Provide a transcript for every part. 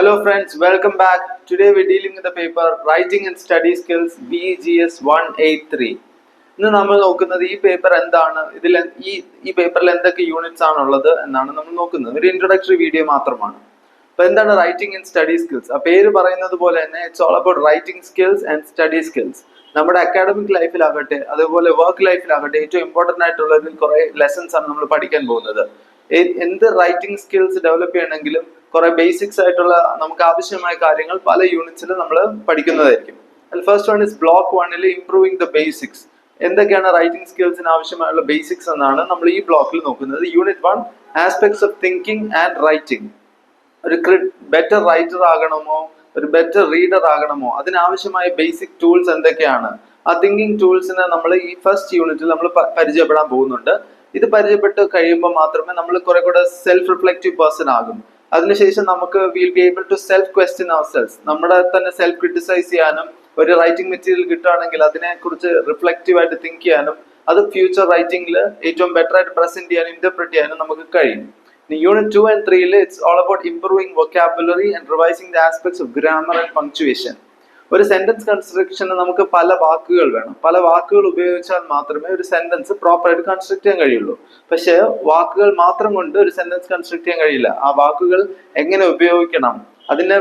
Hello friends, welcome back. Today we're dealing with the paper Writing and Study Skills BGS 183. ഇന്ന് നമ്മൾ നോക്കുന്നത് ഈ paper എന്താണ്? ഇതിൽ ഈ ഈ പേപ്പറിൽ എന്തൊക്കെ യൂണിറ്റ്സ് ആണുള്ളത് എന്നാണ് നമ്മൾ നോക്കുന്നത്. ഒരു ഇൻട്രൊഡക്ടറി വീഡിയോ മാത്രമാണ്. അപ്പൊ എന്താണ് റൈറ്റിംഗ് ആൻഡ് സ്റ്റഡി സ്കിൽസ് ആ പേര് പറയുന്നത് പോലെ തന്നെ it's all about writing skills and study skills നമ്മുടെ അക്കാഡമിക് ലൈഫിലാകട്ടെ അതുപോലെ വർക്ക് ലൈഫിലാകട്ടെ ഏറ്റവും ഇമ്പോർട്ടന്റ് ആയിട്ടുള്ള കുറെ ലെസൺസ് ആണ് നമ്മൾ പഠിക്കാൻ പോകുന്നത്. എന്ത് റൈറ്റിംഗ് സ്കിൽസ് ഡെവലപ്പ് ചെയ്യണമെങ്കിലും കുറെ ബേസിക്സ് ആയിട്ടുള്ള നമുക്ക് ആവശ്യമായ കാര്യങ്ങൾ പല യൂണിറ്റ്സിലും നമ്മൾ പഠിക്കുന്നതായിരിക്കും. ഫസ്റ്റ് വൺ ഇസ് ബ്ലോക്ക് വണ്ണിൽ ഇംപ്രൂവിങ് ദ ബേസിക്സ് എന്തൊക്കെയാണ് റൈറ്റിംഗ് സ്കിൽസിന് ആവശ്യമായുള്ള ബേസിക്സ് എന്നാണ് നമ്മൾ ഈ ബ്ലോക്കിൽ നോക്കുന്നത്. Unit one aspects of thinking and writing ഒരു ബെറ്റർ റൈറ്റർ ആകണമോ? ഒരു ബെറ്റർ റീഡർ ആകണമോ? അതിനാവശ്യമായ ബേസിക് ടൂൾസ് എന്തൊക്കെയാണ്? ആ തിങ്കിങ് ടൂൾസിനെ നമ്മൾ ഈ ഫസ്റ്റ് യൂണിറ്റിൽ നമ്മൾ പരിചയപ്പെടാൻ പോകുന്നുണ്ട്. ഇത് പരിചയപ്പെട്ട് കഴിയുമ്പോൾ മാത്രമേ നമ്മൾ കുറെ കൂടെ സെൽഫ് റിഫ്ലക്റ്റീവ് പേഴ്സൺ ആകും. അതിനുശേഷം നമുക്ക് will be able to self question ourselves നമ്മുടെ തന്നെ സെൽഫ് ക്രിട്ടിസൈസ് ചെയ്യാനും ഒരു റൈറ്റിംഗ് മെറ്റീരിയൽ കിട്ടുകയാണെങ്കിൽ അതിനെ കുറിച്ച് റിഫ്ലക്റ്റീവ് ആയിട്ട് തിങ്ക് ചെയ്യാനും അത് ഫ്യൂച്ചർ റൈറ്റിംഗിൽ ഏറ്റവും ബെറ്റർ ആയിട്ട് പ്രസന്റ് ചെയ്യാനും ഇന്റർപ്രറ്റ് ചെയ്യാനും നമുക്ക് കഴിയും. യൂണിറ്റ് ടു ആൻഡ് ത്രീയിൽ it's all about improving vocabulary and revising the aspects of grammar and punctuation ഒരു സെന്റൻസ് കൺസ്ട്രക്ഷന് നമുക്ക് പല വാക്കുകൾ വേണം. പല വാക്കുകൾ ഉപയോഗിച്ചാൽ മാത്രമേ ഒരു സെന്റൻസ് പ്രോപ്പർ ആയിട്ട് കൺസ്ട്രക്ട് ചെയ്യാൻ കഴിയുള്ളൂ. പക്ഷേ വാക്കുകൾ മാത്രം കൊണ്ട് ഒരു സെന്റൻസ് കൺസ്ട്രക്ട് ചെയ്യാൻ കഴിയില്ല. ആ വാക്കുകൾ എങ്ങനെ ഉപയോഗിക്കണം? അതിനെ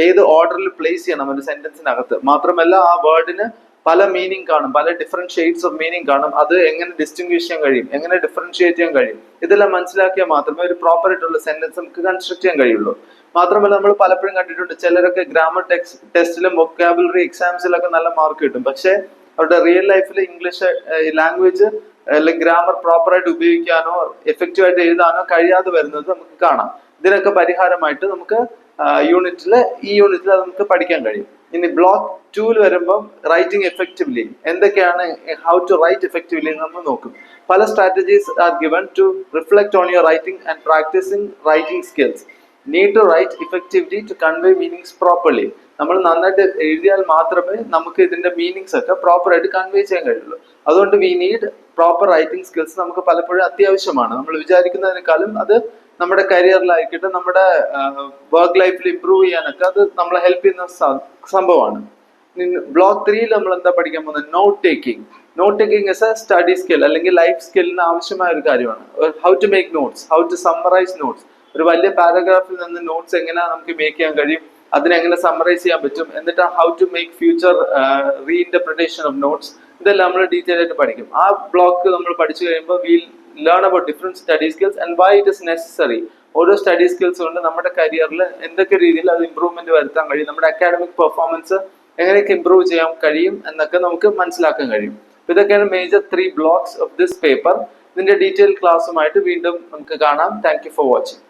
ഏത് ഓർഡറിൽ പ്ലേസ് ചെയ്യണം ഒരു സെന്റൻസിനകത്ത് മാത്രമല്ല ആ വേർഡിന് പല മീനിങ് കാണും പല ഡിഫറെന്റ് ഷെയ്ഡ്സ് ഓഫ് മീനിങ് കാണും. അത് എങ്ങനെ ഡിസ്റ്റിംഗ്വിഷ് ചെയ്യാൻ കഴിയും എങ്ങനെ ഡിഫറൻഷിയേറ്റ് ചെയ്യാൻ കഴിയും. ഇതെല്ലാം മനസ്സിലാക്കിയാൽ മാത്രമേ ഒരു പ്രോപ്പർ ആയിട്ടുള്ള സെന്റൻസ് നമുക്ക് കൺസ്ട്രക്ട് ചെയ്യാൻ കഴിയുള്ളൂ. മാത്രമല്ല നമ്മൾ പലപ്പോഴും കണ്ടിട്ടുണ്ട് ചിലരൊക്കെ ഗ്രാമർ ടെക്സ് ടെസ്റ്റിലും വൊക്കാബുലറി എക്സാംസിലൊക്കെ നല്ല മാർക്ക് കിട്ടും. പക്ഷേ അവരുടെ റിയൽ ലൈഫിൽ ഇംഗ്ലീഷ് ലാംഗ്വേജ് അല്ലെങ്കിൽ ഗ്രാമർ പ്രോപ്പറായിട്ട് ഉപയോഗിക്കാനോ എഫക്റ്റീവ് ആയിട്ട് എഴുതാനോ കഴിയാതെ വരുന്നത് നമുക്ക് കാണാം. ഇതിനൊക്കെ പരിഹാരമായിട്ട് നമുക്ക് യൂണിറ്റിൽ ഈ യൂണിറ്റിൽ അത് നമുക്ക് പഠിക്കാൻ കഴിയും. ഇനി ബ്ലോക്ക് ടൂവിൽ വരുമ്പോൾ റൈറ്റിംഗ് എഫക്റ്റീവ്ലി എന്തൊക്കെയാണ് ഹൗ ടു റൈറ്റ് എഫക്റ്റീവ്ലി നമ്മൾ നോക്കും. പല strategies are given to reflect on your writing and practising writing skills need to write effectively to convey meanings properly നമ്മൾ നന്നായിട്ട് എഴുതിയാൽ മാത്രമേ നമുക്ക് ഇതിന്റെ മീനിങ്സ് ഒക്കെ പ്രോപ്പർ ആയിട്ട് കൺവേ ചെയ്യാൻ കഴിയുള്ളൂ. അതുകൊണ്ട് we need proper writing skills നമുക്ക് പലപ്പോഴും അത്യാവശ്യമാണ്. നമ്മൾ വിചാരിക്കുന്നതിനേക്കാളും അത് നമ്മുടെ കരിയറിലായിക്കട്ടെ നമ്മുടെ വർക്ക് ലൈഫിൽ ഇമ്പ്രൂവ് ചെയ്യാനൊക്കെ അത് നമ്മളെ ഹെൽപ്പ് ചെയ്യുന്ന സംഭവമാണ്. ബ്ലോക്ക് ത്രീയിൽ നമ്മൾ എന്താ പഠിക്കാൻ പോകുന്നത് note taking note taking as a study skill അല്ലെങ്കിൽ ലൈഫ് സ്കില്ലിന് ആവശ്യമായ ഒരു കാര്യമാണ്. How to make notes how to summarise notes ഒരു വലിയ പാരഗ്രാഫിൽ നിന്ന് നോട്ട്സ് എങ്ങനെ നമുക്ക് മേക്ക് ചെയ്യാൻ കഴിയും അതിനെങ്ങനെ സമ്മറൈസ് ചെയ്യാൻ പറ്റും എന്നിട്ട് how to make future reinterpretation of notes ഇതെല്ലാം നമ്മൾ ഡീറ്റെയിൽ ആയിട്ട് പഠിക്കും. ആ ബ്ലോക്ക് നമ്മൾ പഠിച്ചു കഴിയുമ്പോൾ will learn about different study skills and why it is necessary ഓരോ സ്റ്റഡി സ്കിൽസ് കൊണ്ട് നമ്മുടെ കരിയറിൽ എന്തൊക്കെ രീതിയിൽ അത് ഇമ്പ്രൂവ്മെന്റ് വരുത്താൻ കഴിയും നമ്മുടെ അക്കാഡമിക് പെർഫോമൻസ് എങ്ങനെയൊക്കെ ഇമ്പ്രൂവ് ചെയ്യാൻ കഴിയും എന്നൊക്കെ നമുക്ക് മനസ്സിലാക്കാൻ കഴിയും. ഇതൊക്കെയാണ് major three blocks of this paper ഇതിന്റെ ഡീറ്റെയിൽ ക്ലാസ്സുമായിട്ട് വീണ്ടും നമുക്ക് കാണാം. Thank for watching